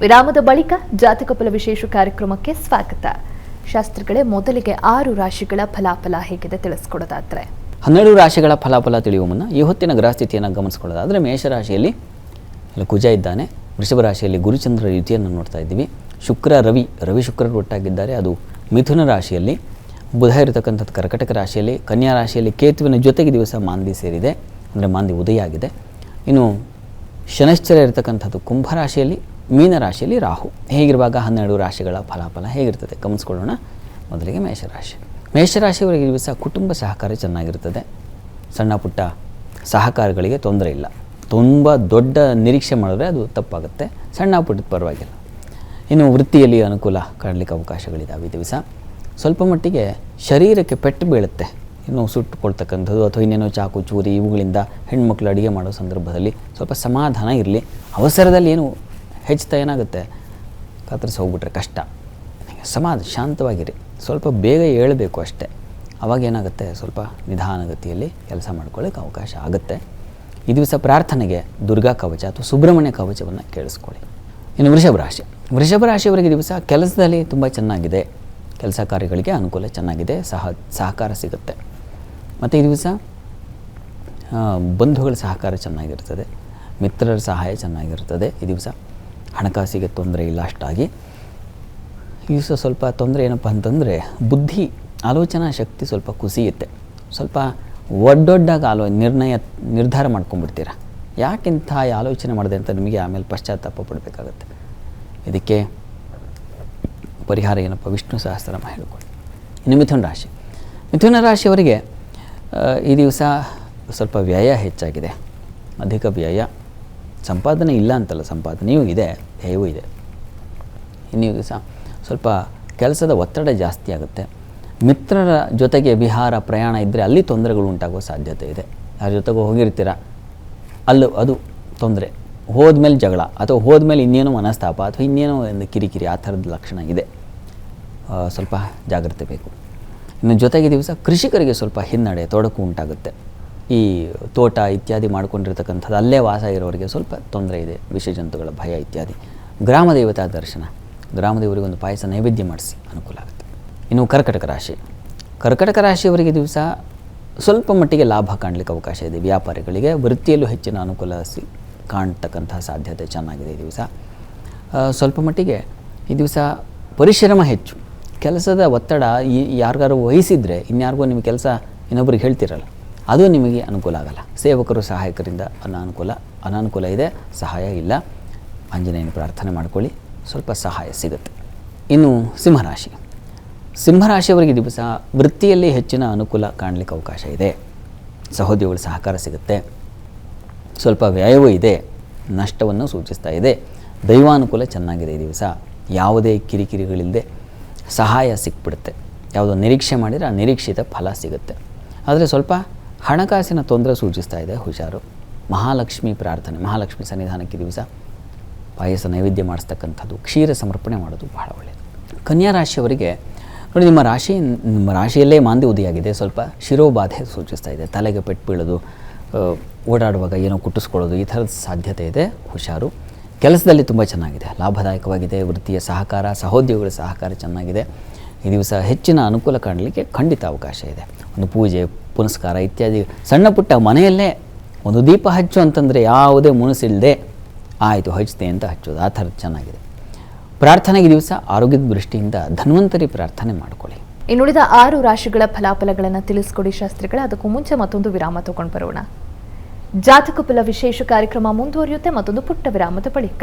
ವಿರಾಮದ ಬಳಿಕ ಜಾತಕ ಫಲ ವಿಶೇಷ ಕಾರ್ಯಕ್ರಮಕ್ಕೆ ಸ್ವಾಗತ. ಶಾಸ್ತ್ರಿಗಳೇ, ಮೊದಲಿಗೆ ಆರು ರಾಶಿಗಳ ಫಲಾಫಲ ಹೇಗಿದೆ ತಿಳಿಸ್ಕೊಡೋದಾದ್ರೆ? ಹನ್ನೆರಡು ರಾಶಿಗಳ ಫಲಾಫಲ ತಿಳಿಯುವ ಮುನ್ನ ಈ ಹೊತ್ತಿನ ಗ್ರಹಸ್ಥಿತಿಯನ್ನು ಗಮನಿಸ್ಕೊಳ್ಳೋದಾದ್ರೆ ಮೇಷರಾಶಿಯಲ್ಲಿ ಕುಜ ಇದ್ದಾನೆ. ವೃಷಭ ರಾಶಿಯಲ್ಲಿ ಗುರುಚಂದ್ರ ಯುತಿಯನ್ನು ನೋಡ್ತಾ ಇದ್ದೀವಿ. ಶುಕ್ರ, ರವಿ ರವಿ ಶುಕ್ರರು ಒಟ್ಟಾಗಿದ್ದಾರೆ. ಅದು ಮಿಥುನ ರಾಶಿಯಲ್ಲಿ, ಬುಧ ಇರತಕ್ಕಂಥದ್ದು ಕರ್ಕಟಕ ರಾಶಿಯಲ್ಲಿ, ಕನ್ಯಾ ರಾಶಿಯಲ್ಲಿ ಕೇತುವಿನ ಜೊತೆಗೆ ದಿವಸ ಮಾಂದಿ ಸೇರಿದೆ. ಅಂದರೆ ಮಾಂದಿ ಉದಯ ಆಗಿದೆ. ಇನ್ನು ಶನಶ್ಚರ ಇರತಕ್ಕಂಥದ್ದು ಕುಂಭರಾಶಿಯಲ್ಲಿ ಮೀನರಾಶಿಯಲ್ಲಿ ರಾಹು. ಹೇಗಿರುವಾಗ ಹನ್ನೆರಡು ರಾಶಿಗಳ ಫಲಾಫಲ ಹೇಗಿರ್ತದೆ? ಗಮನಿಸ್ಕೊಳ್ಳೋಣ. ಮೊದಲಿಗೆ ಮೇಷರಾಶಿ. ಮೇಷರಾಶಿಯವರಿಗೆ ದಿವಸ ಕುಟುಂಬ ಸಹಕಾರ ಚೆನ್ನಾಗಿರ್ತದೆ ಸಣ್ಣ ಪುಟ್ಟ ಸಹಕಾರಗಳಿಗೆ ತೊಂದರೆ ಇಲ್ಲ. ತುಂಬ ದೊಡ್ಡ ನಿರೀಕ್ಷೆ ಮಾಡಿದ್ರೆ ಅದು ತಪ್ಪಾಗುತ್ತೆ. ಸಣ್ಣ ಪುಟ್ಟದ ಪರವಾಗಿಲ್ಲ. ಇನ್ನು ವೃತ್ತಿಯಲ್ಲಿ ಅನುಕೂಲ ಕಾಣಲಿಕ್ಕೆ ಅವಕಾಶಗಳಿದ್ದಾವೆ ದಿವಸ. ಸ್ವಲ್ಪ ಮಟ್ಟಿಗೆ ಶರೀರಕ್ಕೆ ಪೆಟ್ಟು ಬೀಳುತ್ತೆ. ಇನ್ನು ಸುಟ್ಟುಕೊಳ್ತಕ್ಕಂಥದ್ದು ಅಥವಾ ಇನ್ನೇನೋ ಚಾಕು, ಚೂರಿ ಇವುಗಳಿಂದ ಹೆಣ್ಮಕ್ಳು ಅಡುಗೆ ಮಾಡೋ ಸಂದರ್ಭದಲ್ಲಿ ಸ್ವಲ್ಪ ಸಮಾಧಾನ ಇರಲಿ. ಅವಸರದಲ್ಲಿ ಏನು ಹೆಚ್ಚುತ್ತಾ ಏನಾಗುತ್ತೆ? ಕತ್ತರಿಸಿ ಹೋಗ್ಬಿಟ್ರೆ ಕಷ್ಟ. ಸಮಾಧ ಶಾಂತವಾಗಿರಿ. ಸ್ವಲ್ಪ ಬೇಗ ಏಳಬೇಕು ಅಷ್ಟೇ. ಅವಾಗ ಏನಾಗುತ್ತೆ? ಸ್ವಲ್ಪ ನಿಧಾನಗತಿಯಲ್ಲಿ ಕೆಲಸ ಮಾಡ್ಕೊಳ್ಳೋಕೆ ಅವಕಾಶ ಆಗುತ್ತೆ. ಈ ದಿವಸ ಪ್ರಾರ್ಥನೆಗೆ ದುರ್ಗಾ ಕವಚ ಅಥವಾ ಸುಬ್ರಹ್ಮಣ್ಯ ಕವಚವನ್ನು ಕೇಳಿಸ್ಕೊಳ್ಳಿ. ಇನ್ನು ವೃಷಭ ರಾಶಿ. ವೃಷಭ ರಾಶಿಯವರಿಗೆ ದಿವಸ ಕೆಲಸದಲ್ಲಿ ತುಂಬ ಚೆನ್ನಾಗಿದೆ. ಕೆಲಸ ಕಾರ್ಯಗಳಿಗೆ ಅನುಕೂಲ ಚೆನ್ನಾಗಿದೆ. ಸಹ, ಸಹಕಾರ ಸಿಗುತ್ತೆ. ಮತ್ತು ಈ ದಿವಸ ಬಂಧುಗಳ ಸಹಕಾರ ಚೆನ್ನಾಗಿರ್ತದೆ. ಮಿತ್ರರ ಸಹಾಯ ಚೆನ್ನಾಗಿರ್ತದೆ ಈ ದಿವಸ. ಹಣಕಾಸಿಗೆ ತೊಂದರೆ ಇಲ್ಲ ಅಷ್ಟಾಗಿ. ದಿವಸ ಸ್ವಲ್ಪ ತೊಂದರೆ ಏನಪ್ಪ ಅಂತಂದರೆ ಬುದ್ಧಿ, ಆಲೋಚನಾ ಶಕ್ತಿ ಸ್ವಲ್ಪ ಕುಸಿಯುತ್ತೆ. ಸ್ವಲ್ಪ ಒಡ್ಡೊಡ್ಡಾಗ ಆಲೋ, ನಿರ್ಣಯ, ನಿರ್ಧಾರ ಮಾಡ್ಕೊಂಡ್ಬಿಡ್ತೀರ? ಯಾಕಿಂಥ ಆಲೋಚನೆ ಮಾಡಿದೆ ಅಂತ ನಿಮಗೆ ಆಮೇಲೆ ಪಶ್ಚಾತ್ತಾಪ ಪಡಬೇಕಾಗತ್ತೆ. ಇದಕ್ಕೆ ಪರಿಹಾರ ಏನಪ್ಪ? ವಿಷ್ಣು ಸಹಸ್ರನಾಮ ಹೇಳ್ಕೊಳ್ಳಿ. ಇನ್ನು ಮಿಥುನ ರಾಶಿ. ಮಿಥುನ ರಾಶಿಯವರಿಗೆ ಈ ದಿವಸ ಸ್ವಲ್ಪ ವ್ಯಯ ಹೆಚ್ಚಾಗಿದೆ. ಅಧಿಕ ವ್ಯಯ. ಸಂಪಾದನೆ ಇಲ್ಲ ಅಂತಲ್ಲ ಸಂಪಾದನೆಯೂ ಇದೆ ಧ್ಯೇಯವೂ ಇದೆ. ಇನ್ನು ಸಹ ಸ್ವಲ್ಪ ಕೆಲಸದ ಒತ್ತಡ ಜಾಸ್ತಿ ಆಗುತ್ತೆ. ಮಿತ್ರರ ಜೊತೆಗೆ ವಿಹಾರ, ಪ್ರಯಾಣ ಇದ್ದರೆ ಅಲ್ಲಿ ತೊಂದರೆಗಳು ಉಂಟಾಗುವ ಸಾಧ್ಯತೆ ಇದೆ. ಯಾರ ಜೊತೆಗೂ ಹೋಗಿರ್ತೀರ? ಅಲ್ಲೂ ಅದು ತೊಂದರೆ. ಹೋದ್ಮೇಲೆ ಜಗಳ, ಅಥವಾ ಹೋದ್ಮೇಲೆ ಇನ್ನೇನೋ ಮನಸ್ತಾಪ, ಅಥವಾ ಇನ್ನೇನೋ ಒಂದು ಕಿರಿಕಿರಿ, ಆ ಥರದ ಲಕ್ಷಣ ಇದೆ. ಸ್ವಲ್ಪ ಜಾಗ್ರತೆ ಬೇಕು. ಇನ್ನು ಜೊತೆಗೆ ದಿವಸ ಕೃಷಿಕರಿಗೆ ಸ್ವಲ್ಪ ಹಿನ್ನಡೆ, ತೊಡಕು ಉಂಟಾಗುತ್ತೆ. ಈ ತೋಟ ಇತ್ಯಾದಿ ಮಾಡ್ಕೊಂಡಿರ್ತಕ್ಕಂಥದ್ದು, ಅಲ್ಲೇ ವಾಸ ಇರೋರಿಗೆ ಸ್ವಲ್ಪ ತೊಂದರೆ ಇದೆ, ವಿಷ ಜಂತುಗಳ ಭಯ ಇತ್ಯಾದಿ. ಗ್ರಾಮ ದೇವತಾ ದರ್ಶನ ಗ್ರಾಮ ದೇವರಿಗೆ ಒಂದು ಪಾಯಸ ನೈವೇದ್ಯ ಮಾಡಿಸಿ ಅನುಕೂಲ ಆಗುತ್ತೆ. ಇನ್ನು ಕರ್ಕಟಕ ರಾಶಿ. ಕರ್ಕಟಕ ರಾಶಿಯವರಿಗೆ ದಿವಸ ಸ್ವಲ್ಪ ಮಟ್ಟಿಗೆ ಲಾಭ ಕಾಣಲಿಕ್ಕೆ ಅವಕಾಶ ಇದೆ. ವ್ಯಾಪಾರಿಗಳಿಗೆ ವೃತ್ತಿಯಲ್ಲೂ ಹೆಚ್ಚಿನ ಅನುಕೂಲ ಸಿ ಕಾಣ್ತಕ್ಕಂಥ ಸಾಧ್ಯತೆ ಚೆನ್ನಾಗಿದೆ ಈ ದಿವಸ. ಸ್ವಲ್ಪ ಮಟ್ಟಿಗೆ ಈ ದಿವಸ ಪರಿಶ್ರಮ ಹೆಚ್ಚು. ಕೆಲಸದ ಒತ್ತಡ ಈ, ಯಾರಿಗಾರು ವಹಿಸಿದರೆ, ಇನ್ಯಾರಿಗೂ ನಿಮ್ಮ ಕೆಲಸ ಇನ್ನೊಬ್ರಿಗೆ ಹೇಳ್ತಿರಲ್ಲ. ಅದು ನಿಮಗೆ ಅನುಕೂಲ ಆಗಲ್ಲ. ಸೇವಕರು, ಸಹಾಯಕರಿಂದ ಅನಾನುಕೂಲ ಅನಾನುಕೂಲ ಇದೆ, ಸಹಾಯ ಇಲ್ಲ. ಆಂಜನೇಯನ ಪ್ರಾರ್ಥನೆ ಮಾಡ್ಕೊಳ್ಳಿ, ಸ್ವಲ್ಪ ಸಹಾಯ ಸಿಗುತ್ತೆ. ಇನ್ನು ಸಿಂಹರಾಶಿ. ಸಿಂಹರಾಶಿಯವರಿಗೆ ದಿವಸ ವೃತ್ತಿಯಲ್ಲಿ ಹೆಚ್ಚಿನ ಅನುಕೂಲ ಕಾಣಲಿಕ್ಕೆ ಅವಕಾಶ ಇದೆ. ಸಹೋದ್ಯೋಗಿಗಳ ಸಹಕಾರ ಸಿಗುತ್ತೆ. ಸ್ವಲ್ಪ ವ್ಯಯವೂ ಇದೆ. ನಷ್ಟವನ್ನು ಸೂಚಿಸ್ತಾ ಇದೆ. ದೈವಾನುಕೂಲ ಚೆನ್ನಾಗಿದೆ ಈ ದಿವಸ. ಯಾವುದೇ ಕಿರಿಕಿರಿಗಳಿಲ್ಲದೆ ಸಹಾಯ ಸಿಕ್ಬಿಡುತ್ತೆ. ಯಾವುದೋ ನಿರೀಕ್ಷೆ ಮಾಡಿದರೆ ಆ ನಿರೀಕ್ಷಿತ ಫಲ ಸಿಗುತ್ತೆ. ಆದರೆ ಸ್ವಲ್ಪ ಹಣಕಾಸಿನ ತೊಂದರೆ ಸೂಚಿಸ್ತಾ ಇದೆ, ಹುಷಾರು. ಮಹಾಲಕ್ಷ್ಮಿ ಪ್ರಾರ್ಥನೆ, ಮಹಾಲಕ್ಷ್ಮಿ ಸನ್ನಿಧಾನಕ್ಕೆ ದಿವಸ ಪಾಯಸ ನೈವೇದ್ಯ ಮಾಡಿಸ್ತಕ್ಕಂಥದ್ದು, ಕ್ಷೀರ ಸಮರ್ಪಣೆ ಮಾಡೋದು ಬಹಳ ಒಳ್ಳೆಯದು ಕನ್ಯಾ ರಾಶಿಯವರಿಗೆ, ನೋಡಿ, ನಿಮ್ಮ ರಾಶಿ, ನಿಮ್ಮ ರಾಶಿಯಲ್ಲೇ ಮಾಂದಿ ಉದಿಯಾಗಿದೆ, ಸ್ವಲ್ಪ ಶಿರೋಬಾಧೆ ಸೂಚಿಸ್ತಾ ಇದೆ. ತಲೆಗೆ ಪೆಟ್ಟು ಬೀಳೋದು ಓಡಾಡುವಾಗ ಏನೋ ಕುಟ್ಟಿಸ್ಕೊಳ್ಳೋದು, ಈ ಥರದ ಸಾಧ್ಯತೆ ಇದೆ, ಹುಷಾರು. ಕೆಲಸದಲ್ಲಿ ತುಂಬ ಚೆನ್ನಾಗಿದೆ, ಲಾಭದಾಯಕವಾಗಿದೆ, ವೃತ್ತಿಯ ಸಹಕಾರ, ಸಹೋದ್ಯೋಗಿಗಳ ಸಹಕಾರ ಚೆನ್ನಾಗಿದೆ. ಈ ದಿವಸ ಹೆಚ್ಚಿನ ಅನುಕೂಲ ಕಾಣಲಿಕ್ಕೆ ಖಂಡಿತ ಅವಕಾಶ ಇದೆ. ಒಂದು ಪೂಜೆ ಪುನಸ್ಕಾರ ಇತ್ಯಾದಿ. ಸಣ್ಣ ಪುಟ್ಟ ಮನೆಯಲ್ಲೇ ಒಂದು ದೀಪ ಹಚ್ಚು ಅಂತಂದರೆ ಯಾವುದೇ ಮುನಸಿಲ್ಲದೆ ಆಯಿತು ಹಚ್ಚಿದೆ ಅಂತ ಹಚ್ಚೋದು. ಆ ಥರದ್ದು ಚೆನ್ನಾಗಿದೆ. ಪ್ರಾರ್ಥನೆಗೆ ದಿವಸ ಆರೋಗ್ಯದ ದೃಷ್ಟಿಯಿಂದ ಧನ್ವಂತರಿ ಪ್ರಾರ್ಥನೆ ಮಾಡಿಕೊಳ್ಳಿ. ಇನ್ನುಳಿದ ಆರು ರಾಶಿಗಳ ಫಲಾಫಲಗಳನ್ನು ತಿಳಿಸ್ಕೊಡಿ ಶಾಸ್ತ್ರಿಗಳ. ಅದಕ್ಕೂ ಮುಂಚೆ ಮತ್ತೊಂದು ವಿರಾಮ ತಗೊಂಡು ಬರೋಣ ಜಾತಕ ಫಲ ವಿಶೇಷ ಕಾರ್ಯಕ್ರಮ ಮುಂದುವರಿಯುತ್ತೆ. ಮತ್ತೊಂದು ಪುಟ್ಟ ವಿರಾಮದ ಬಳಿಕ.